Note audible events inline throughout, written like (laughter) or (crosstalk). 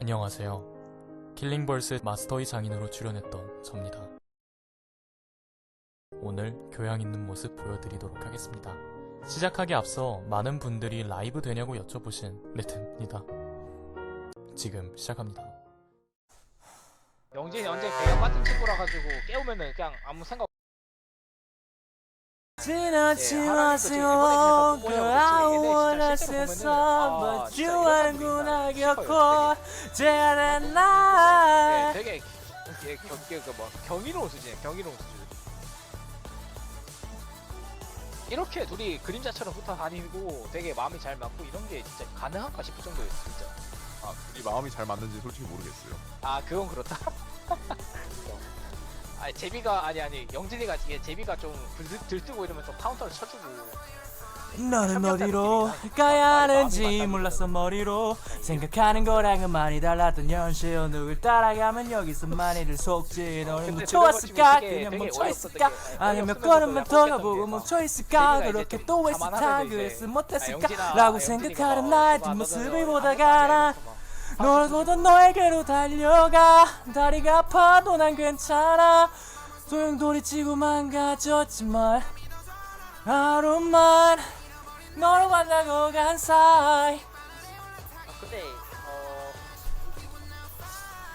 안녕하세요. 킬링벌스 마스터의 장인으로 출연했던 접니다. 오늘 교양 있는 모습 보여드리도록 하겠습니다. 시작하기 앞서 많은 분들이 라이브 되냐고 여쭤보신 레트입니다. 지금 시작합니다. 영진이 언제 배가 빠진 친구라 가지고 깨우면은 그냥 아무 생각 예, 그 아, 겪고 예, 날. 되게 예, 경, 그, 그, 뭐, 경이로운 경이로운 수준. 이렇게 둘이 그림자처럼 붙어 다니고 되게 마음이 잘 맞고 이런 게 진짜 가능한가 싶을 정도예요 진짜. 아, 둘이 마음이 잘 맞는지 솔직히 모르겠어요. 아 그건 그렇다 (laughs) 아니 제비가 아니 아니 영진이가 이게 제비가 좀 들, 들뜨고 이러면 좀 카운터를 쳐주고. 너는 어디로 가야 마음이 하는지 몰랐어 머리로. 생각하는 거랑은 많이 달랐던 현실 누굴 따라가면 여기서 많이를 속지. 너는 좋았을까 들어보시면 되게- 그냥 되게 멈춰 어이없었던 있을까 게, 예, 아니면 몇 걸음만 더 가보고 게 멈춰 있을까? 제비가 이제 그렇게 좀또 했을 자만하면서 타 이제 그랬으 아, 못했을까? 라고 아, 생각하는 영진이가 나의 막 뒷모습을 너는 보다가 안 널 보던 너에게로 달려가. 다리가 아파도 난 괜찮아. 소용돌이치고 망가졌지만 하루만 너를 만나고 간 사이. 아, 근데 어.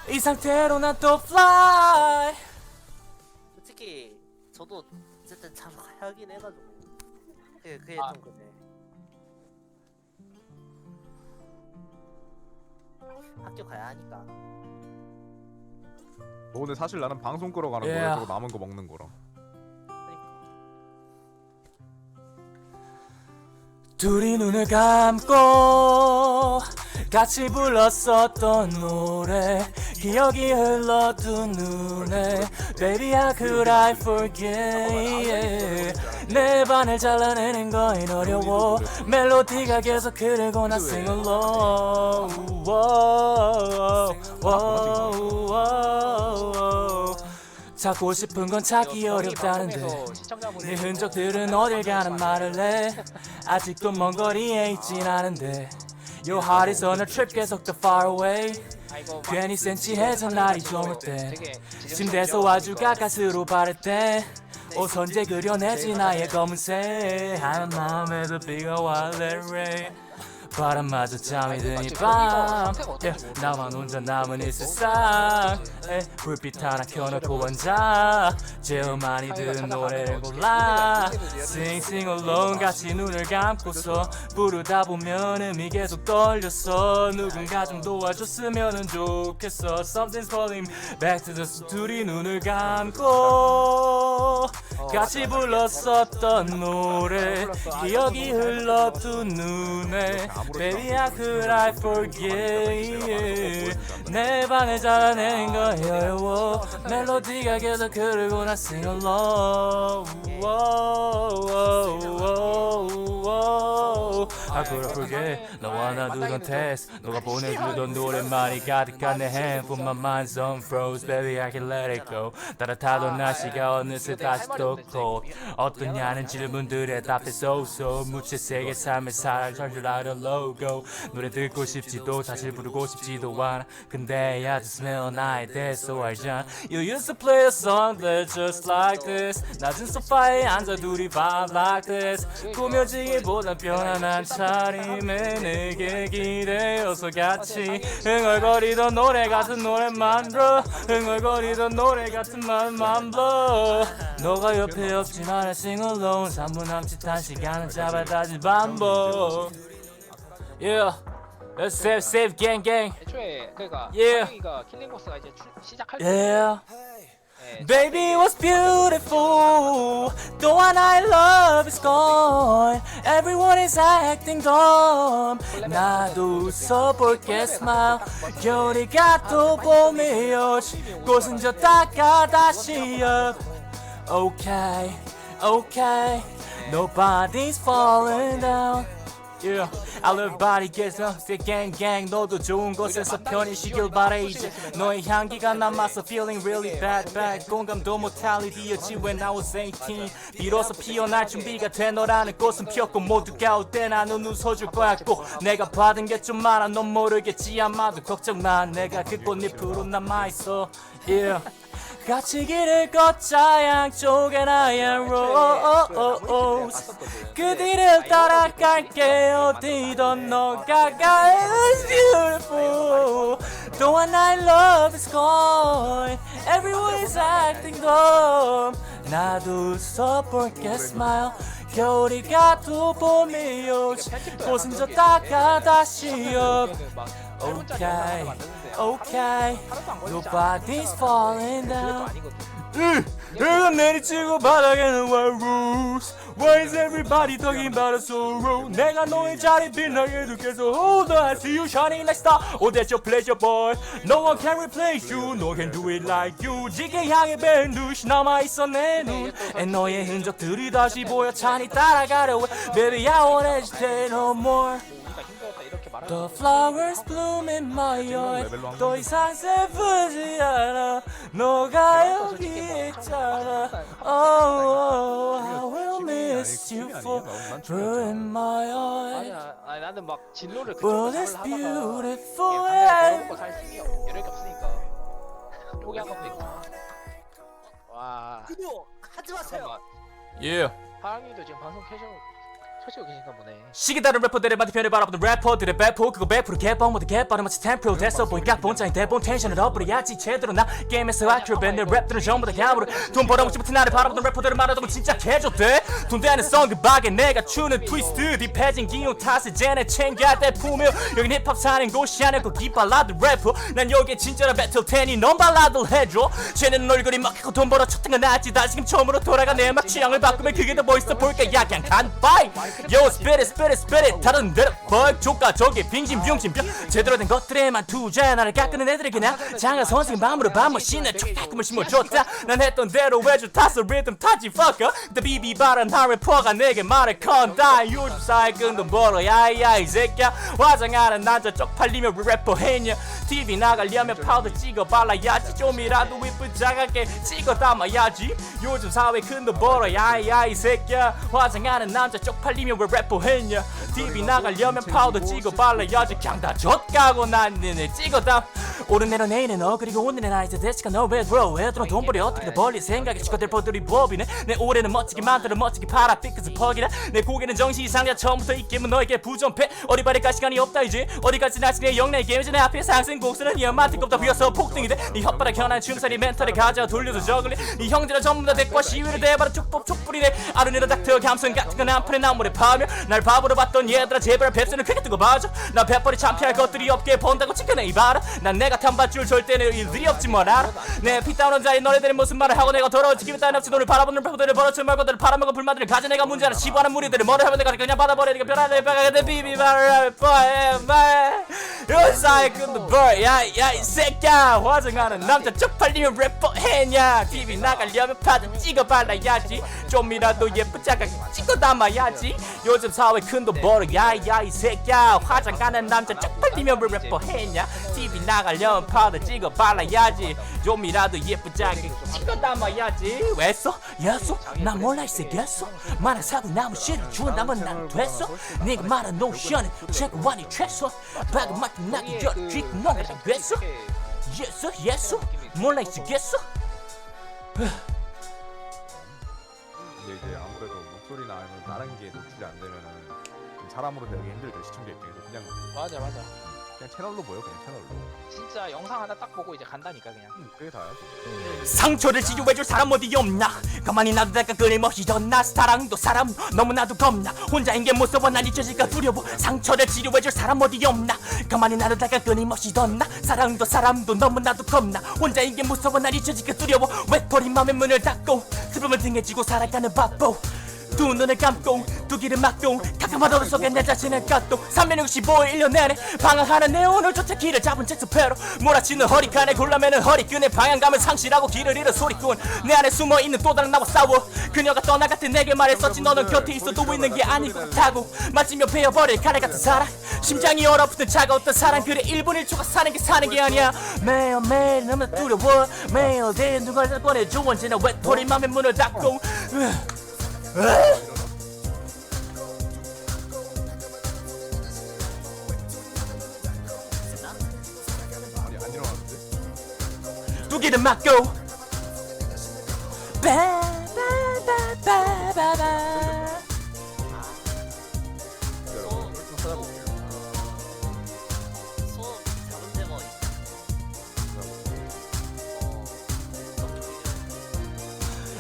이 상태로 난 또 fly. 솔직히 저도 어쨌든 잘 하긴 해가지고. 그게 그게 아. 좀 그래 학교 가야 하니까 너 오늘 사실 나는 방송 끄러 가는 Yeah. 거야. 저거 남은 거 먹는 거랑. 둘이 눈을 감고 같이 불렀었던 노래 기억이 흘러 두 눈에 Baby how could I forget. 내 반을 잘라내는 거인 어려워 멜로디가 계속 흐르고 나 sing along. 찾고 싶은 건 찾기 어렵다는데. 네 흔적들은 어딜 가는 말을 해? 아직도 먼 거리에 있진 않은데. Your heart is on a trip 계속 더 far away. 괜히 센치해져 날이 좋을 때? 침대에서 아주 가까스로 바를 때 오선제 그려내지 나의 검은색. 하얀 마음에도 비가 와 let rain 바람마저 잠이 드니 밤 yeah, 나만 혼자 남은 이 세상 에, 불빛 하나 켜놓고 앉아 제일 많이 듣는 노래를 골라 Sing sing along 같이 눈을 감고서 부르다 보면 음이 계속 떨렸어 누군가 좀 도와줬으면 좋겠어 Something's calling back to the s- 둘이 눈을 감고 같이 불렀었던 노래 기억이 흘러 두 눈에 Baby how could I forget 내 방을 잘라낸 거에 어려워 멜로디가 계속 흐르고 나 sing along I forget 너와 나 두던 테스트 너가 보내주던 노래만이 가득한 내 핸드폰 My mind's on froze Baby I can let it go 따뜻하던 날씨가 어느새 다시 또 cold 어떠냐는 질문들에 답해 쏘쏘 무채색의 삶을 살아 전줄 알던 logo 노래 듣고 싶지도 사실 부르고 싶지도 않아 근데 I just smell 나에 대해서 알잖아 You used to play a song that's just like this 낮은 소파에 앉아 둘이 vibe like this 꾸며지기보단 편안한 차 림에 내게 기대어서 같이 흥얼거리던 노래 같은 노래만 들어. 흥얼거리던 노래 같은 말만 불러 너가 옆에 없지만 sing alone. 3분 남짓한 시간을 잡아 다시 반복 Yeah Let's save save gang gang. 애초에 그러니까 Yeah. 상영이가 킬링보스가 이제 출, 시작할 때 Yeah. 예, Baby was beautiful. The one I love is gone. Everyone is acting dumb. 나도 웃어볼게 smile. 겨울이가 또 봄이 오지. 꽃은 졌다가 다시 up. Okay, okay. Nobody's falling down. Yeah, gang gang 너도 좋은 곳에서 편히 쉬길 바래 이제 너의 향기가 남아서 feeling really bad bad. 공감도 mortality였지 when I was 18 비로소 피어날 준비가 돼 너라는 꽃은 피었고 모두가 올때 나는 웃어줄 거야. 꼭 내가 받은 게 좀 많아 넌 모르겠지. 아마도 걱정 마. 내가 그 꽃잎으로 남아있어. Yeah 같이 길을 걷자 양쪽에 나의 rose 그 뒤를 따라갈게 어디든 너가 가 It's beautiful 또한 나의 love is gone Everyone is acting dumb 나도 웃어볼게 smile 겨울이 가도 봄이 오지 꽃은 졌다가 다시 up Okay, okay Nobody's falling down 으, 내가 내리치고 바닥에는 white rose Why is everybody talking about a sorrow 내가 너의 자리 빛나게 두겠어 Hold on, I see you shining like star Oh that's your pleasure boy No one can replace you No one can do it like you 지게 향해 밴 듯이 남아있어 내 눈 And 너의 흔적들이 다시 보여 찬이 따라가려 해 Baby I won't hesitate no more The flowers bloom in my yard 더 이상 슬프지 않아. 너가 여기 있잖아. Oh, oh I will miss you forever in my heart 아니야 아니 나는 막 진로를 Well 그쪽으로 it's 잡으려 하다가 beautiful 이게 반대로 and 먹고 살 힘이 없- 여력이 없으니까. (laughs) 포기한 것도 있고. 와. 하지 마세요. 잠깐만. Yeah 하랑이도 지금 방송 켜져 켜지고 계신가 보네. 시기 다른 래퍼들의 반대편을 바라보는 래퍼들의 배포 그거 100% 개뻥 모두 개빠른 마치 템프로 됐어. 보니까 본장인 대본 텐션을 업으려야지 제대로 나 게임에서 아큐를 내 랩들은 전부 다 갸무를 돈 벌어먹지 못해 나를 바라보는 래퍼들을 말하자면 진짜 개좋대 돈 되는 썬그박에 내가 추는 트위스트 딥해진 기운 탓에 쟤네 챙겨야 돼 품며 여긴 힙합 사는 곳이 아니고 기발라드 래퍼. 난 여기에 진짜로 배틀 테니 넌 발라드를 해줘. 쟤네는 얼굴이 막히고 돈 벌어 쳤던 건 나지 다시금 처음으로 돌아가 내 막 취향을 바꾸면 그게 더 멋있어 볼까? 야 그냥 간바이 Yo spit it spit it spit it. 다른 데로. 벅 조까 저기 빙신 병신 병 제대로 된 것들에만 투자해 나를 깎는 애들이 그냥 장가 선생 마음으로 밤을 신내 촉탁금을 심어줬다. 난 했던 대로 외주 탔어 리듬 타지 fucker. 근데 비비바란 하래퍼가 내게 말해 컨다. 요즘 사이 끈돈 벌어. 야야 이 새끼야. 화장하는 남자 쪽팔리며 왜 래퍼 했냐? TV 나가려면 파우더 찍어 발라야지. 좀이라도 이쁜 자가게 찍어 담아야지. 요즘 사회 큰돈 벌어. 야야 이 새끼야. 화장하는 남자 쪽팔리며 왜 래퍼 했냐? TV 나가려면 파우더 찍어 발라야지. 그냥 다 젖가고 난 니네 찍어 담 오늘내로 내일은 너 그리고 오늘은 나 이제 대시가 너왜 들어 애들은 돈 벌이 어떻게든 벌리 생각에 치고들 버들이 법이네. 내 올해는 멋지게 만들어 멋지게 팔아. 삐끗을 퍽이라 내 고개는 정신 이상이야 처음부터 이 게임은 너에게 부정패. 어리바리 갈 시간이 없다 이제 어디까지 나시네 영내 게임이지 내 앞에 상승 곡선은 이 엄마한테 꼽다 비어서 폭등이 돼네 혓바닥 현한 춤살이 멘탈에 가져 돌려서 저글리. 네 형제라 전부 다 대과 시위를 대바로 축복 촉불이네. 아르네로 닥터 감성 같은 건 한풀에 나무래 파며 날 바보로 봤던 얘들아 제발 뱁새는 크게 뜨고 봐줘. 나 뱃벌이 참피할 것들이 없게 본다고 치켜내 이봐라 난 내가 탐받줄 절대 내 일들이 없지 뭘 알아. 내 피땀 자리 너네들이 무슨 말을 하고 내가 더러워지 기분 따윈 없이 너를 바라보는 팬들을 벌어치 말고들을 팔아먹은 불만들을 가져 내가 문제라 시부하는 무리들을 뭐를 하면 내가 그냥 받아버려 니가 변화를 빼가게 돼 비비바를 뽀에말. 요사이 근데 벌야야 이 새끼야. 화장하는 남자 쪽팔리면 래퍼 했냐. TV 나가려면 파도 찍어 발라야지. 좀이라도 예쁜 자가 찍어 담아야지 요즘 사회 큰돈 벌어 야야 이 새끼야. 화장하는 남자 쪽팔리면 왜 래퍼 했냐? TV 나가려면 파도 찍어 발라야지. 좀이라도 예쁜 자가 찍어 담아야지. 왜 써? 야쏘? 나 몰라 이 새끼였어. 만약 사고 나무 씨를 주운다면 난 됐어? 네가 말한 노션은 최고와니 최소 방금 맞은 나기 열 쥐고 너가 다 됐어? 예스 예스 몰라 이 새끼였어? 사람으로 되기 힘들죠 시청자 입장에서 그냥 맞아 맞아. 그냥 채널로 보여 그냥 채널로. 진짜 영상 하나 딱 보고 이제 간다니까 그냥. 음, 그게 다야 상처를 치유해줄 사람 어디 없나? 가만히 놔두다가 끊임없이 전나? 사랑도 사람 너무나도 겁나. 혼자인 게 무서워 난 잊혀질까? 두려워. 상처를 치료해줄 사람 어디 없나? 가만히 놔두다가 끊임없이 던나? 사랑도 사람도 너무나도 겁나. 혼자인 게 무서워 난 잊혀질까? 두려워. 왜 버린 맘의 문을 닫고? 슬픔을 등에 지고 살아가는 바보 두 눈을 감고 두 귀를 막고 가끔마다 어둠 속에 내 자신을 깎고 365일 1년 내내 방황하는 내 오늘조차 길을 잡은 잭스페로 몰아치는 허리칸에 골라매는 허리끈에 방향감을 상실하고 길을 잃은 소리꾼. 내 안에 숨어있는 또 다른 나와 싸워. 그녀가 떠나갈 때 내게 말했었지 너는 곁에 있어도 있는 게것 같다고. 맞으며 베어버릴 카레 같은 사랑. 심장이 얼어붙은 차가웠던 사랑. 그래 1분 1초가 사는 게 사는 게 아니야. 매일 매일 너무 두려워. 매일 내 누가 꺼내줘. 언제나 외톨이 맘의 문을 닫고 아니 안 일어나는데? 두 개를 막고 바바바바바바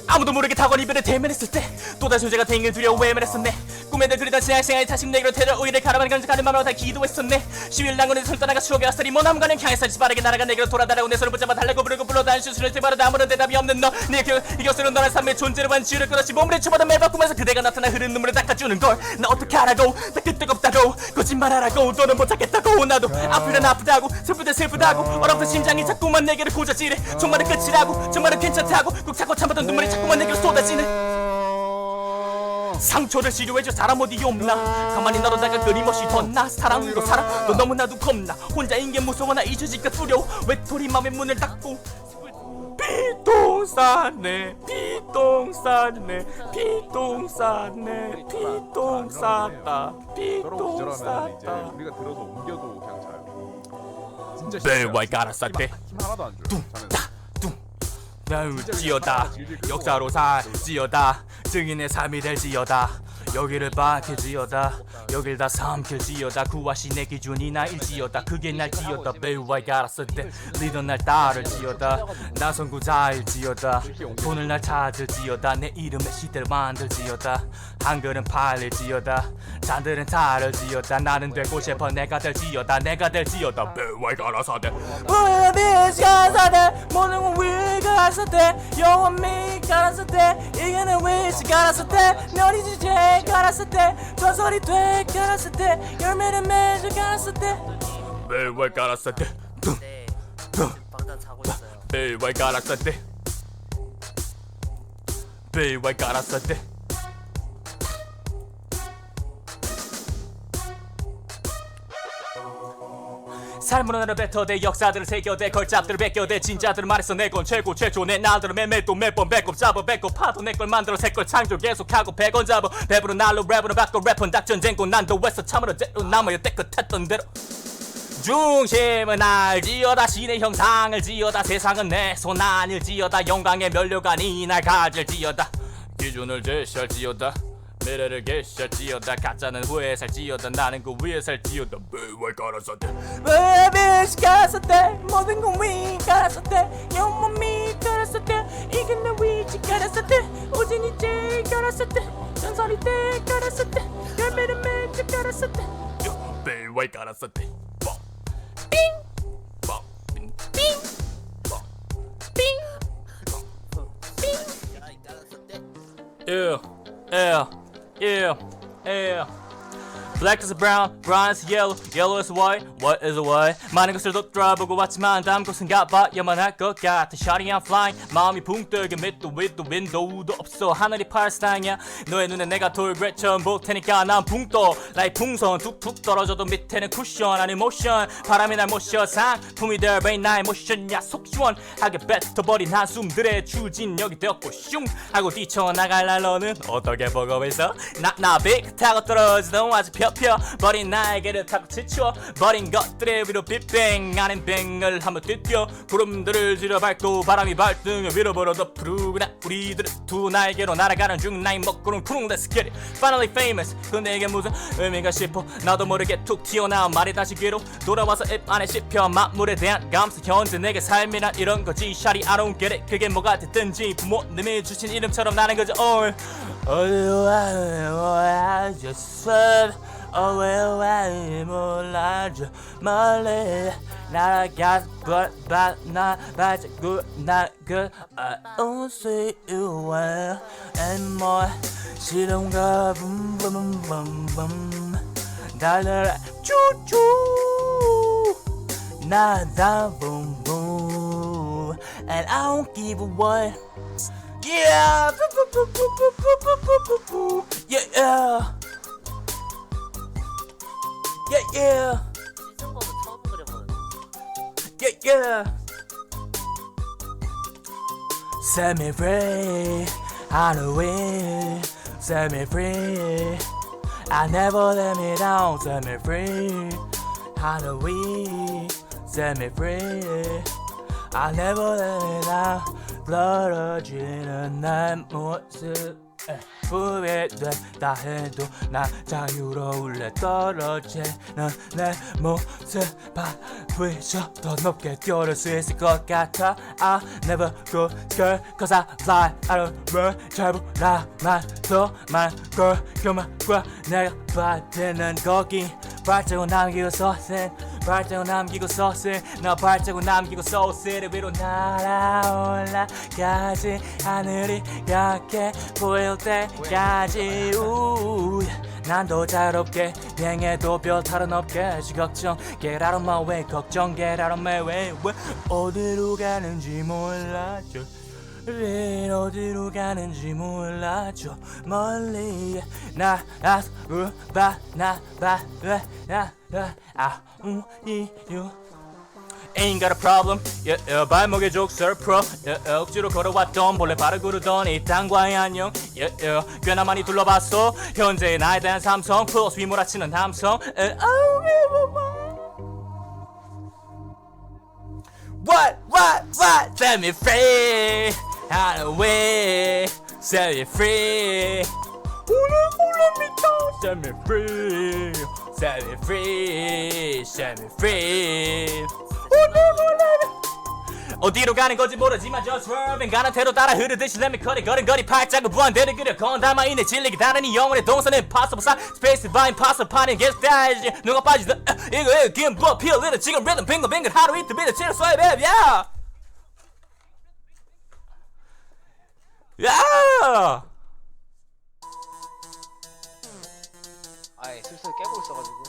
아무도 모르게 타고 이별을 대면했을 때 또다시 존재가 댕을 두려워 외면했었네 꿈에들 그리던 지난 시간에 다시 내게로 데려 오이를 가라만 간직하는 마음으로 다 기도했었네. 10일 난군에 손 떠나가 추억의 아싸리 먼 남가는 향해서 빠르게 날아가 내게로 돌아다라고 내 손을 붙잡아 달래고 부르고 불러다니 수술을 대바르다 아무런 대답이 없는 너네 그, 이것으로 너의 삶의 존재를 반지를 끊었지 몸을 매일 꿈에서 그대가 나타나 흐르는 눈물을 닦아주는 걸. 나 어떻게 하라고? 나그 뜨겁다고. 거짓말하라고. 너는 못하겠다고. 나도 아프면 아프다고. 슬프다 슬프다고. 얼어붙은 심장이 자꾸만 내게를 고자지래. 정말은 끝이라고. 정말은 괜찮다고. 꾹 참고 참았던 눈물이 자꾸만 내게로 쏟아지네 상처를 치료해줄 사람 어디 없나? 가만히 놔두다가 끊임없이 덧나. 사랑도 사랑 너 너무나도 겁나. 혼자인 게 무서워. 나 잊어질까 두려워. 외톨이 맘의 문을 닫고. 서로 피똥 기절하면 이제 쌌다. 우리가 들어서 옮겨도 그냥 자요 진짜 네, 쉽지 와이 않아. 깔았었대. 힘, 힘 하나도 안 줘요. 자네 는. 난 지어다. 역사로 살지어다. 증인의 삶이 될지어다. 여기를 밝힐지어다. 여길 다 삼킬지어다. 구하시 내 기준이 나일지어다. 그게 날지어다. 배우와이 갈았을 때 리더 날 따를지어다. 나선 구자일지어다. 돈을 날 찾을지어다. 내 이름의 시대를 만들지어다. 한글은 팔릴지어다. 잔들은 다를지어다. 나는 되고 싶어 내가 될지어다. 내가 될지어다. 배우와이 갈았을 갔을 때 영원히 갈았을 때 이게는 위시 갈았을 때 너리 주제 갈았을 때 전설이 돼. 갈았을 때 열매를 맺어 갈았을 때 매월 갈았을 때 네. 방탄 자고 있어요. 매월 갈았을 때 매월 갈았을 때 삶은 하나 뱉어대. 역사들을 새겨대. 걸잡들을 베껴대. 진짜들을 말했어 내건 최고 최초. 내 날들을 매매 또몇번 배꼽 잡아 배꼽 파도. 내 걸 만들어 새걸 창조 계속하고 백원 잡아. 배부른 날로 랩으로 바꿔. 랩은 닥전쟁고 난도 했어 참으로 대로 남아요. 때끝했던 대로. 중심은 날 지어다. 신의 형상을 지어다. 세상은 내손 안을 지어다. 영광의 면류관 이 날 가질 지어다. 기준을 제시할 지어다 미래를 계시할 지어다 가짜는 후에 살 지어다 나는 그 위에 살 지어다 매월 갈았을 때 왜비시 갈았을 때 모든 건위 갈았을 때 영몸이 갈았을 때 이게 내 위치 갈았을 때 오진 이제 갈았을 때 전설이 돼 갈았을 때 열매를 맺어 갈았을 때 매월 갈았을 때 뻥. 삥! 뻥. 삥! Black is brown, brown is yellow, yellow is white, white is white. 많은 것을 덧돌아보고 왔지만 다음 곳은 가봐야만 할 것 같아. Shawty I'm flying, 마음이 붕 뜨게 밑도 위도 윈도우도 없어. 하늘이 파란색이야. 너의 눈에 내가 돌그레 처음 볼 테니까 난 붕 떠. 라이 풍선 툭툭 떨어져도 밑에는 쿠션 아니 모션. 바람이 날 모셔 상품이 될 베인 나의 모션 야 속 시원하게 뱉어버린 한숨들의 추진력이 되었고 슝 하고 뛰쳐나갈 날 너는 어떻게 보고 있어? 나나 빅 타고 떨어지던 아직 펴펴 버린 나에게를 타고 지쳐 버린 것들의 위로 빅뱅 아닌 뱅을 한번 뛰뛰어 구름들을 지려 밟고 바람이 발등에 위로 불어도 푸르구나 우리들은 두 날개로 날아가는 중 나이 먹고는 푸릉 Let's get it Finally famous 근데 이게 무슨 의미가 싶어 나도 모르게 툭 튀어나온 말이 다시 귀로 돌아와서 입 안에 씹혀 만물에 대한 감사 현재 내게 삶이란 이런 거지 샤리 I don't get it 그게 뭐가 됐든지 부모님이 주신 이름처럼 나는 거죠 all 어려워졌 어 어려워 몰라줘 멀리 날아가 but but 나 맞아 good not good I don't see you well and more 시동가 붐붐붐붐 달려라 쭈쭈 나다 붐붐 and I don't give a what yeah yeah yeah yeah yeah 시즌 거는 처음 그려보는. Yeah, yeah. Set me free, I know it. Set me free. I never let me down. Set me free, I know it. Set me free. I never let me down. 떨어지는 날 모습. 후회된다 해도 나 자유로울래 떨어지는 내 모습 바위서 더 높게 뛰어올 수 있을 것 같아. I never go girl cause I fly. I don't run 잘보라만 더만 girl 그만과 내가 받는 거기. 발자국 남기고 서신 발자국 남기고 서신 너 발자국 남기고 소스를 위로 날아올라가지 하늘이 약해 보일 때 까지 우 난더 자유롭게. 비행해도 별 탈은 없겠지 걱정. Get out of my way. 걱정. Get out of my way. 왜 어디로 가는지 몰라줘. 왜 어디로 가는지 몰라줘. 멀리. 나나서 봐나봐나봐나아우이유 Ain't got a problem yeah, yeah, 발목에 족설 풀어 yeah, yeah, 억지로 걸어왔던 본래 발을 구르더니 땅과의 안녕 yeah, yeah, 꽤나 많이 둘러봤어 현재의 나에 대한 삼성 플러스 휘몰아치는 함성 don't give a fuck. What what what set me free out of way set me free 오늘 올라미터 set me free set me free set me free 어디로 가는 건지 모르지만 just swerving 가는 대로 따라 흐르듯이 cut it 걸음걸이 팔자고 무한대를 그려 건담아 있네 진리기 다른 이 영혼의 동선 impossible. Side space by impossible. 파는 계속 따야지 누가 빠지든 어, 이거 이거 기분 부어 피어 리듬 지금 리듬 빙글빙글 하루 이틀 비들 치러 쏘야 baby 야! 아예 슬슬 깨고 있어가지고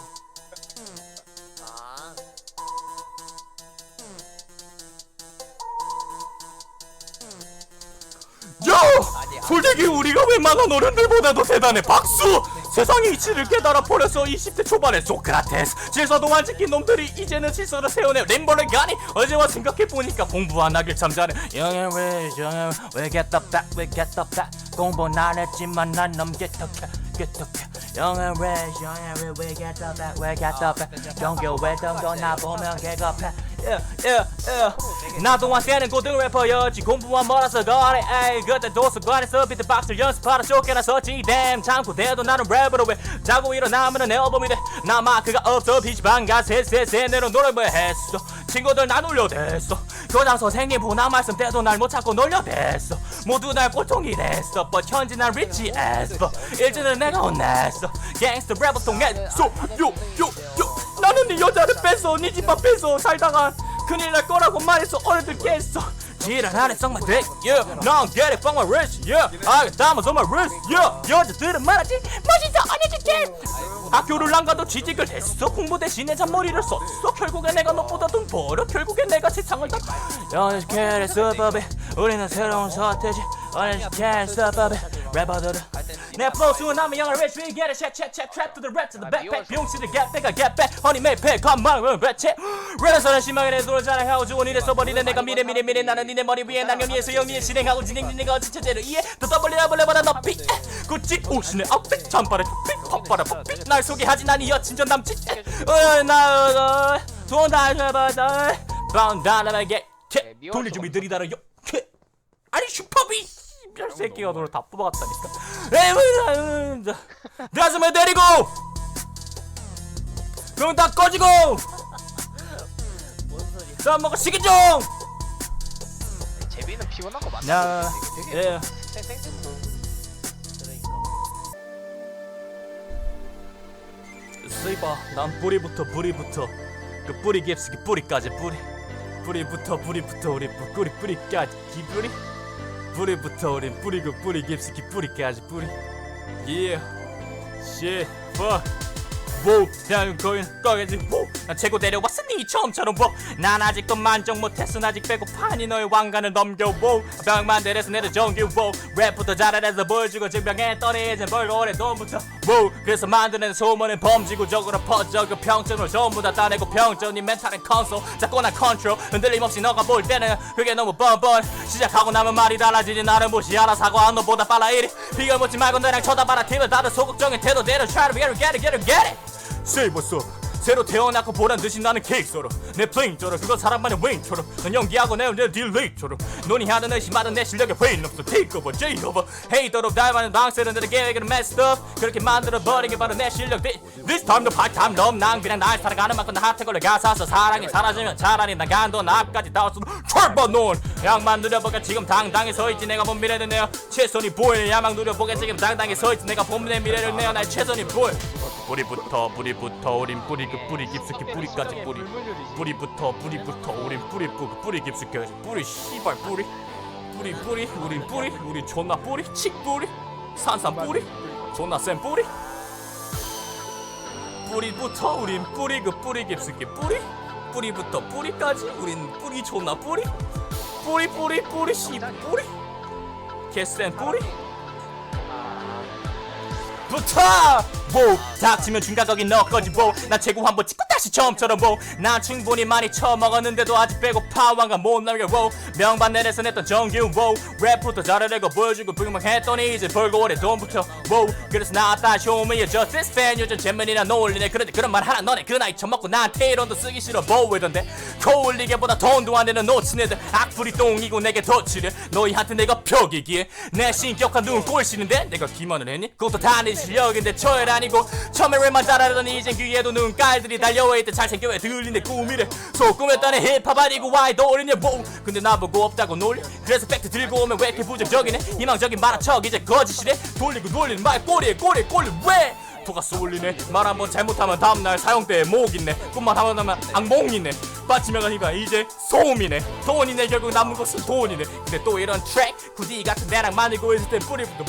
솔직히 우리가 웬만한 어른들보다도 대단해 박수! 세상의 이치를 깨달아 버렸어 20대 초반에 소크라테스! 질서도 안 지킨 놈들이 이제는 질서를 세우네 림보를 가니! 어제와 생각해보니까 공부 안 하길 참 잘해! 영예 왜 영예 왜 that 왜 that 공부는 안 했지만 난 넘겠덕해 겠덕해! 영예 왜 영예 왜 get up that 경교 왜 정도 나 보면 개겁해 yeah. 나도 한때는 고등 래퍼였지. 공부만 멀어서 거래. 에이 그때 도서관에서 비트박스를 연습하러 쫓겨나서지 damn 참고 대도 나는 랩으로 왜 자고 일어나면은 내 앨범이 돼나 마크가 없어. PC방가 셋셋셋 내로 노래 뭐 했어? 친구들 나 놀려댔어. 교장 선생님 보나 말씀 때도 날 못 찾고 놀려댔어. 모두 날 꼴통이 됐어. but 현재 난 리치 as fuck 일진은 내가 혼냈어. 갱스터 랩을 통했어 요요요 나는 네 여자를 뺐어 네 집 앞에서 살다가 큰일 날 거라고 말해서 어른들 깼어. 지랄 안해 썩만 돼. Yeah 넌 get it from my wrist yeah. I got diamonds on my wrist yeah. 여자들은 말하지 멋있어 언니들게. 학교를 안 가도 취직을 했어. 공부 대신에 잔머리를 썼어. 결국에 내가 너보다 돈 벌어. 결국에 내가 세상을 다 연습해 수법에 우리는 새로운 서태지 연습해 수법에 래퍼들은 내 flow 수은하면 영어를 왜 주의 get it check check check trap to the rap to the backpack 비용치를 get back I get back. Honey make pay come on red check 랩에서는 심하게 내 돈을 자랑하고 좋은 일에 써버리는 내가 미래 미래 미래. 나는 니네 머리 위에 남녀니의 수영리에 실행하고 진행 니네가 어찌 체제를 이해. 더 더블리 더블레보다 높이 구찌 옷이네. 아웃핏 잠바래 투핏 팝바라 팝핏 날 소개하지 난이 여친 전 남친 어나 돈다 줘봐서 방달라게 돌릴 준비 느리다라 요 아니 슈퍼비 별 새끼가 너를 다 뽑아갔다니까 에이 가슴에 때리고 그럼 다 꺼지고 뭔 소리야? 먹어 시기 좀 제비는 피곤한 거 맞나? 야, 되게 예. 그러니까. 쓰이봐 난 뿌리부터 뿌리부터 그 뿌리 깊숙이 뿌리까지 뿌리 뿌리부터 뿌리부터 우리 뿌리 뿌리까지 기뿌리 뿌리부터 우린 뿌리고 뿌리 깊숙이 뿌리까지 뿌리. Yeah Shit Fuck 뭐 대한민국 거인 꺼야지 뭐난 최고 데려왔으니 처음처럼 뭐난 아직도 만족 못했어. 아직 배고파니 너의 왕관을 넘겨 뭐 병만 내려서 내려 정규 뭐 랩부터 잘해서 보여주고 증명했더니 이제 뭘 오래 돈부터 뭐 그래서 만드는 소문은 범지구적으로 퍼져. 그 평점을 전부 다 따내고 평점이 멘탈은 컨솔 잡고난 컨트롤 흔들림 없이 너가 볼 때는 그게 너무 뻔뻔 시작하고 나면 말이 달라지지 나는 무시하라 사과한 너보다 빨라 이리. 비교 묻지 말고 너랑 쳐다봐라. 팀을 다들 소극적인 태도대로. Try to get it get it get it get it Up 새로 태어났고 보란 듯이 나는 케이크처럼 내 플레잉처럼 그거 사람만의 웨인처럼 넌 연기하고 내내 딜레이처럼 논의하든 의심하든 내 실력에 회인 없어. J over 헤이더로 닮아는 낭세는 내 계획을 messed up. 그렇게 만들어버린 게 바로 내 실력 This, this time the part time 넌난 그냥 날 살아가는 만큼 나 핫해 걸려 가사서 사랑이 사라지면 차라리 나 간도 앞까지 닿았어 철버 논 양만 누려보게 지금 당당히 서있지. 내가 본 미래는 내어. 최선이 보이는 야망 누려보게 지금 당당히 서있지. 내가 본 내 미래를 내어. 날 최선이 보여 뿌리부터 뿌리부터 우린 뿌리 그 뿌리 깊숙이 뿌리까지 뿌리. 뿌리부터 뿌리부터 우린 뿌리 뿌 뿌리 깊숙이 뿌리 씨발 뿌리. 뿌리 뿌리 우린 뿌리 우리 존나 뿌리 칙 뿌리 산산 뿌리 존나 센 뿌리. 뿌리부터 우린 뿌리 그 뿌리 깊숙이 뿌리. 뿌리부터 뿌리까지 우린 뿌리 존나 뿌리. 뿌리 뿌리 뿌리 씨 뿌리. 개센 뿌리 부터 뭐 닥치면 중간거기 너 거지 뭐난 최고 한번 찍고 다시 처음처럼 뭐난 충분히 많이 처먹었는데도 아직 배고파. 왕관 못 남겨 뭐 명반 내내서 냈던 정규 뭐 랩부터 잘해내고 보여주고 불멍했더니 이제 벌고 오래 돈부터 뭐 그래서 나왔다 쇼미의 저스티스 팬 요즘 잼민이나 놀리네. 그런데 그런 말 하나 너네 그 나이 처먹고 나한테 이론도 쓰기 싫어 뭐 왜던데 코올리게보다 돈도 안 되는 놓친 애들 악플이 똥이고 내게 덧치려 너희한테 내가 벽이기에 내 신격한 눈 꼴시는데 내가 기만을 했니? 그것도 다내 실력인데 저혈 아니고 처음에 랩만 잘하더니 이젠 귀에도 눈깔들이 달려와 있대 잘생겨야 들리네 꿈이래. 소꿈했다네 힙합 아니고 와이 노리냐 뭐. 근데 나보고 없다고 놀리 그래서 팩트 들고 오면 왜 이렇게 부정적이네? 희망적인 말한 척 이제 거짓이래. 돌리고 돌리는 말 꼬리에 꼬리에 꼬리 왜? 토가 쏠리네. 말 한 번 잘못하면 다음날 사형대에 목 있네. 꿈만 하면 하면 악몽 있네. 빠지면 가니까 이제 소음이네. 돈이네 결국 남은 것은 돈이네. 근데 또 이런 트랙 굳이 같은 내랑 만들고 있을 땐그 뿌리고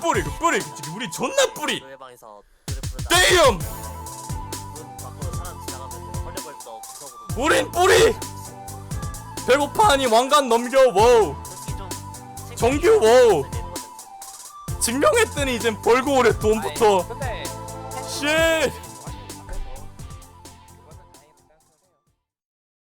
뿌리고. 지금 우리 존나 뿌리. 노래방에서 노래 부르다. 떼엄 우린 뿌리! 배고파하니 왕관 넘겨 워우. 정규 워우. 증명했더니 이젠 벌고 오래 돈부터. 쉣